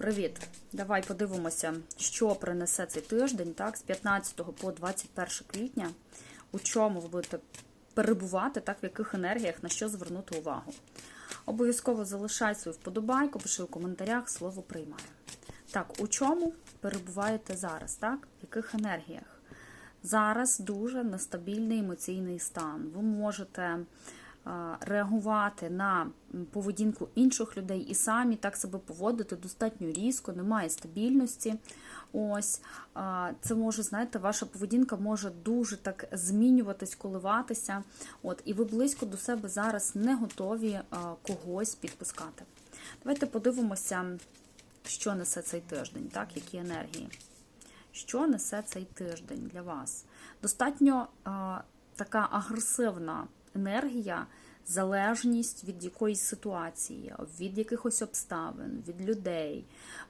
Привіт! Давай подивимося, що принесе цей тиждень, так, з 15 по 21 квітня, у чому ви будете перебувати, так, в яких енергіях, на що звернути увагу. Обов'язково залишай свою вподобайку, пиши у коментарях, слово приймаю. Так, у чому перебуваєте зараз, так? В яких енергіях? Зараз дуже нестабільний емоційний стан. Ви можете реагувати на поведінку інших людей і самі так себе поводити достатньо різко, немає стабільності. Ось це може, знаєте, ваша поведінка може дуже так змінюватись, коливатися. От, і ви близько до себе зараз не готові когось підпускати. Давайте подивимося, що несе цей тиждень, так, які енергії. Що несе цей тиждень для вас? Достатньо а, така агресивна енергія, залежність від якоїсь ситуації, від якихось обставин, від людей.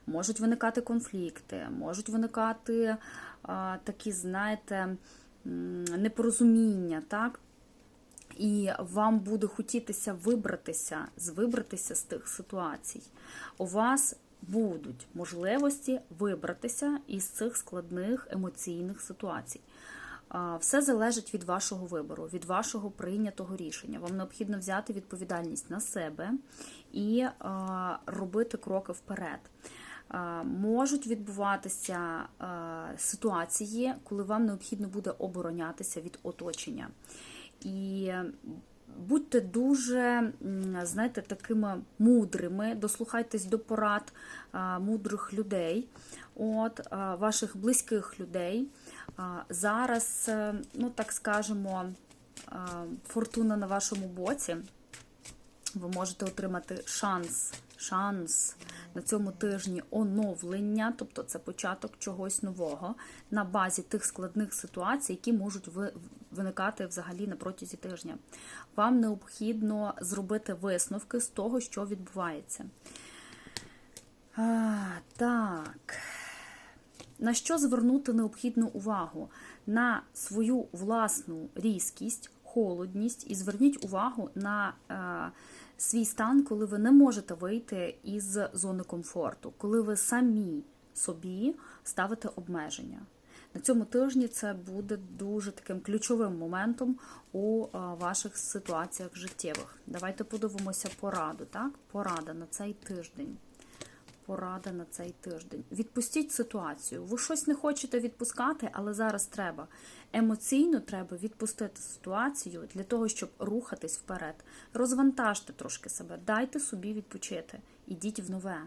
Можуть виникати конфлікти, можуть виникати а, такі, знаєте, непорозуміння, так? І вам буде хотітися вибратися, вибратися з тих ситуацій. У вас будуть можливості вибратися із цих складних емоційних ситуацій. Все залежить від вашого вибору, від вашого прийнятого рішення. Вам необхідно взяти відповідальність на себе і робити кроки вперед. Можуть відбуватися ситуації, коли вам необхідно буде оборонятися від оточення. І будьте дуже, знаєте, такими мудрими, дослухайтесь до порад мудрих людей, от, ваших близьких людей. Зараз, е, ну так скажемо, фортуна на вашому боці. Ви можете отримати шанс, шанс на цьому тижні оновлення, тобто це початок чогось нового на базі тих складних ситуацій, які можуть виникати взагалі на протязі тижня. Вам необхідно зробити висновки з того, що відбувається. А, так. На що звернути необхідну увагу? На свою власну різкість, холодність, і зверніть увагу на е, свій стан, коли ви не можете вийти із зони комфорту, коли ви самі собі ставите обмеження. На цьому тижні це буде дуже таким ключовим моментом у е, ваших ситуаціях життєвих. Давайте подивимося пораду. Так? Порада на цей тиждень порада на цей тиждень. Відпустіть ситуацію. Ви щось не хочете відпускати, але зараз треба. Емоційно треба відпустити ситуацію для того, щоб рухатись вперед. Розвантажте трошки себе, дайте собі відпочити. Ідіть в нове.